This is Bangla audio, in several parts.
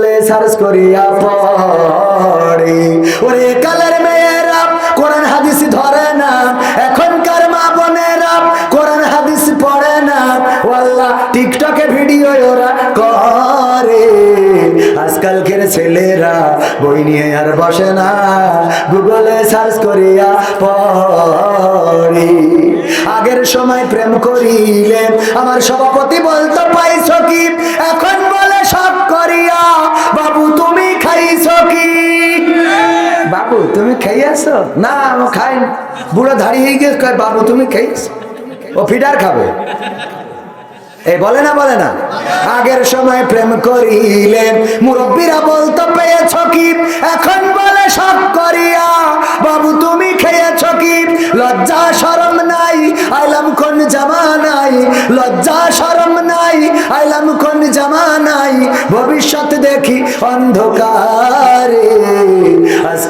গুগলে সার্চ করিয়া পড়ি। ওরে কালের মেয়েরা কোরআন হাদিস ধরে না। এখনকার মা বোনেরা কোরআন হাদিস পড়ে না। ওয়াল্লাহ, টিকটকে ভিডিও ওরা করে। আজকালকের ছেলেরা বই নিয়ে আর বসে না। গুগলে সার্চ করিয়া পড়ি। আগের সময় প্রেম করিলে আমার সভাপতি বলতো, পাইছো কি? তুমি না, ও খাই বুড়ো দাঁড়িয়ে গিয়ে বাবু, তুমি খাইছো ও ফিডার খাবে। এই বলে না বলে না। আগের সময় প্রেম করিলেন। মুরব্বীরা বলতো, পেয়েছ কি? এখন বলে, সব করিয়া। বাবু, তুমি খেয়েছ কি? লজ্জা, শরম নাই। আইলাম কোন জামানাই লজ্জা, শরম নাই। আইলাম কোন জামানাই ভবিষ্যৎ দেখি অন্ধকারে।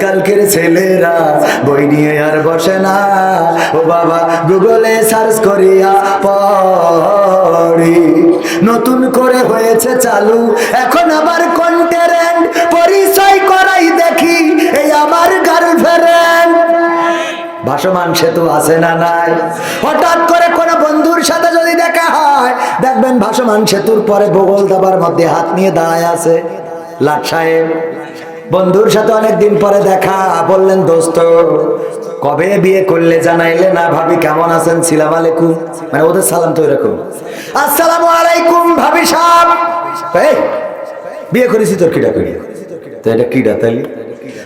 আজকালকের ছেলেরা বই নিয়ে আর বসে না। ও বাবা, গুগলে সার্চ করিয়া পড়ি। নতুন করে হয়েছে চালু। এখন আবার কন্টেরেন্ট পরিচয় করাই দেখি। এই আমার গার্লফ্রেন্ড ভাসমান সেতু আছে না নাই। হঠাৎ করে কোনো বন্ধুর সাথে যদি দেখা হয়, দেখবেন ভাসমান সেতুর পরে বগল দাবার মধ্যে হাত নিয়ে দাঁড়ায় আছে। লাট সাহেব বন্ধুর সাথে অনেকদিন পরে দেখা। বললেন দোস্ত কবে বিয়ে করলে জানাইলে না? ভাবি কেমন আছেন? সালাম আলাইকুম। মানে ওদের সালাম তো এরকম। আসসালামু আলাইকুম ভাবি এই, বিয়ে করেছি তোর কিটা করি তো এটা কিটা তাইলে?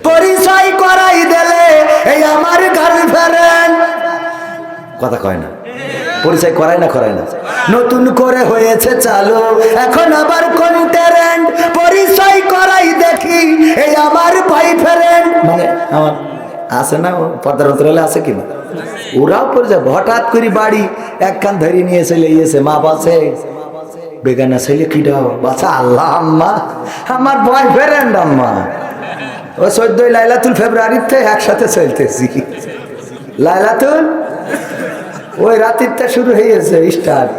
পরিচয় করাই দিলে এই আমার গার্লফ্রেন্ড কথা কয় না। পরিচয় করায় না করায় না। নতুন করে হয়েছে চালু এখন আবার কন্টেরেন্ট পরিচয় করাই দেখি, এই আমার ভাই ফ্রেন্ড মানে আমার আছে না ভিতরে হলে আছে কিনা ওরাও পরিচয় হঠাৎ করে বাড়ি এক কান ধরে নিয়ে চলে গিয়েছে, মা বাসে বেগানা ছেলে কিটাও বাচ্চা আল্লাহ, আম্মা, আমার বয় ফ্রেন্ড আম্মা। ও চোদ্দই লাইলাতুল ফেব্রুয়ারিতে একসাথে চলতেছি। লাইলাতুল? ওই রাতিরটা শুরু হয়ে গেছে স্টার্ট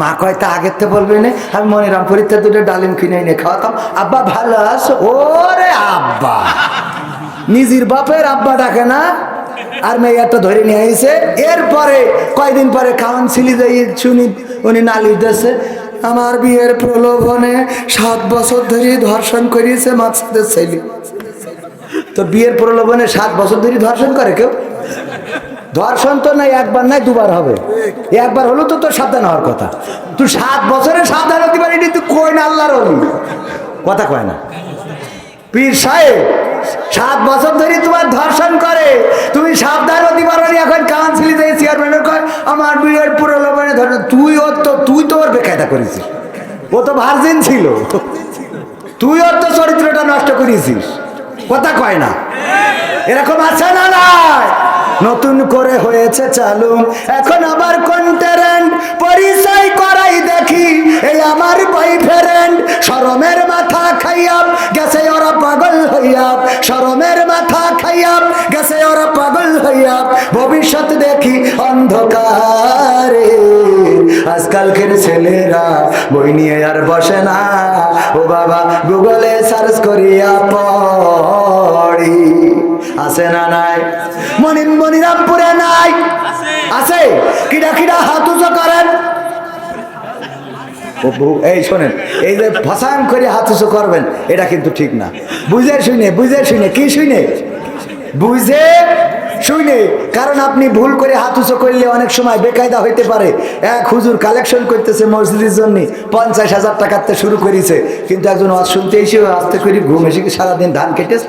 মা কয়, তা আগের তো বলবি না, আমি মনিরামপুরিতে দুটো ডালিম কিনে এনে খাওয়াতাম। আব্বা, ভালো আছো? ওরে আব্বা, নিজের বাপের আব্বা ডাকে না, আর মেয়েটা ধরে নিয়ে আইছে। এরপরে, কয়দিন পরে কাউন্সিলি যাই শুনি উনি নালি দিয়েছে। আমার বিয়ের প্রলোভনে সাত বছর ধরে ধর্ষণ করিয়েছে মাছেদের ছেলে। তো বিয়ের প্রলোভনে সাত বছর ধরে ধর্ষণ করে কেউ? ধর্ষণ তো নাই একবার নাই দুবার হবে। একবার হলো তো তোর সাবধান হওয়ার কথা। তুই সাত বছরে সাবধান হতে পারিনি তুই কই না আল্লাহর হলি কথা কয় না। পীর সাহেব সাত বছর ধরে তোমার ধর্ষণ করে। তুমি সাবধান হতে পারো এখন কাউন্সিলি থেকে চেয়ারম্যানের কয় আমার বিয়ের প্রলোভনে ধর্ষণ তুই ওর তো তুই তো ওর বেকায়দা করেছিস। ও তো ভার্জিন ছিল। তুই ওর তো চরিত্রটা নষ্ট করেছিস। কথা কয় না। এরকম আছে না নাই? নতুন করে হয়েছে চালু। এখন আবার কন্টেরেন্ট পরিচয় করাই দেখি। এই আমার বয়ফ্রেন্ড শরমের মাথা খাইয়া গেছে ওরা পাগল হইয়া। শরমের মাথা খাইয়া গেছে ওরা পাগল হইয়া। ভবিষ্যৎ দেখি অন্ধকারে। আজকালকের ছেলেরা বই নিয়ে আর বসে না। ও বাবা গুগলে সার্চ করিয়া পড়ি। আছে না নাই? মনিন মনিরামপুরে নাই। আছে? কিডা কিডা হাত করেন? এই শোনেন, এই যে ফসাং করে হাত উঁচু করবেন, এটা কিন্তু ঠিক না। বুঝে শুনে বুঝে শুনে, কি শুনে? বুঝে শুনে, কারণ আপনি ভুল করে হাত উঁচু করলে অনেক সময় বেকায়দা হইতে পারে। এক হুজুর কালেকশন করতেছে মসজিদের জন্য, পঞ্চাশ হাজার টাকাতে শুরু করেছে, কিন্তু একজন ওয়াজ শুনতে এসে আস্তে করে ঘুম এসে সারাদিন ধান কেটেছে?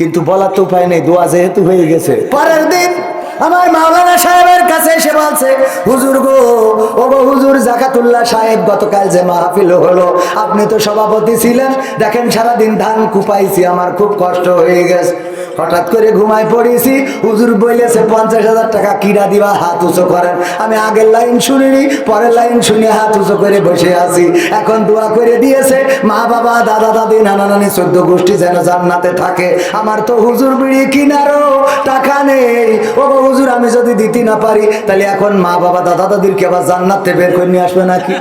কিন্তু বলার তো উপায় নেই, দোয়া যেহেতু হয়ে গেছে। পরের দিন আমার মাওলানা সাহেবের কাছে এসে বলছে, হুজুর গো, ও গো হুজুর জাকাতুল্লাহ সাহেব, গতকাল যে মাহফিল হলো, আপনি তো সভাপতি ছিলেন। দেখেন সারাদিন ধান কুপাইছি, আমার খুব কষ্ট হয়ে গেছে। হঠাৎ করে ঘুমাই পড়েছি। হুজুর বলেছে পঞ্চাশ হাজার টাকা কিরা দিবা, হাত উঁচু করেন। আমি আগের লাইন শুনিনি, পরের লাইন শুনে হাত উঁচু করে বসে আছি। এখন দোয়া করে দিয়েছে, মা বাবা, দাদা, দাদি, নানা, নানি চোদ্দ গোষ্ঠী যেন জান্নাতে থাকে। আমার তো হুজুর বিড়ি কিনারও টাকা নেই। ও হুজুর, আমি যদি দিতে না পারি, তাহলে এখন মা বাবা, দাদা, দাদিরকে আবার জান্নাতে বের করে নিয়ে আসবে নাকি?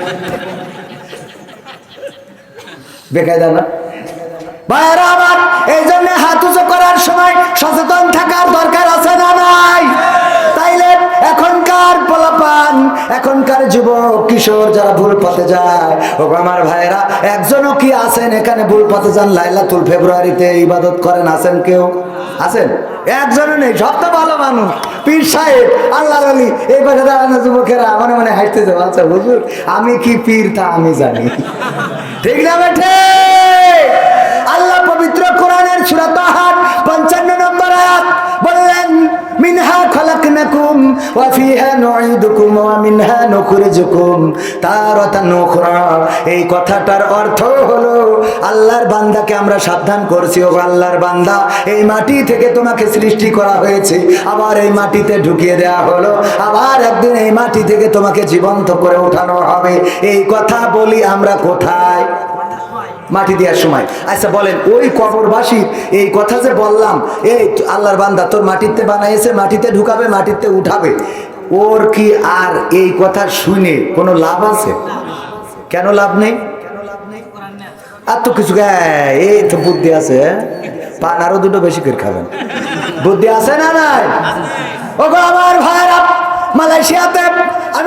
বেকায়দা না? ভাইয়েরা আমার এই জন্য হাত উঁচু করার সময় সচেতন থাকার দরকার আছে না নাই? তাইলে এখনকার পোলাপান, এখনকার যুবক, কিশোর যারা ভুল পথে যায় ও আমার ভাইয়েরা, একজনও কি আছেন এখানে ভুল পথে যান? লাইলাতুল ফেব্রুয়ারিতে ইবাদত করেন, আছেন কেউ? আছেন? একজনও নেই, সব তো ভালো মানুষ। পীর সাহেব আল্লাহ আলী এই পাশে দাঁড়ানো যুবকেরা, মনে মনে হাসতে যাব আচ্ছা হুজুর, আমি কি পীর তা আমি জানি। ঠিক না বেঠে আল্লাহ পবিত্র কোরআনের সূরা তাহার 55 নম্বর আয়াত বললেন মিনহা খলাকনাকুম ওয়া ফিহা নুঈদুকুম ওয়া মিনহা নুখরিজুকুম তারাতান উখরা এই কথাটার অর্থ হলো, আল্লাহর বান্দাকে আমরা সাবধান করছি। ও আল্লাহর বান্দা, এই মাটি থেকে তোমাকে সৃষ্টি করা হয়েছে। আবার এই মাটিতে ঢুকিয়ে দেওয়া হলো। আবার একদিন এই মাটি থেকে তোমাকে জীবন্ত করে ওঠানো হবে। এই কথা বলি আমরা কোথায়? মাটি দেওয়ার সময়। আচ্ছা বলেন, ওই কবরবাসীর এই কথা যে বললাম, এই আল্লাহর বান্দা তোর মাটিতে বানাইছে, মাটিতে ঢুকাবে, মাটিতে উঠাবে। ওর কি আর এই কথা শুনে কোনো লাভ আছে? কেন লাভ নেই? আর তো কিছু এই তো বুদ্ধি আছে হ্যাঁ? পান আরও দুটো বেশি করে খাবেন। বুদ্ধি আছে না নাই? ও গো আমার ভাইরা মালয়েশিয়াতে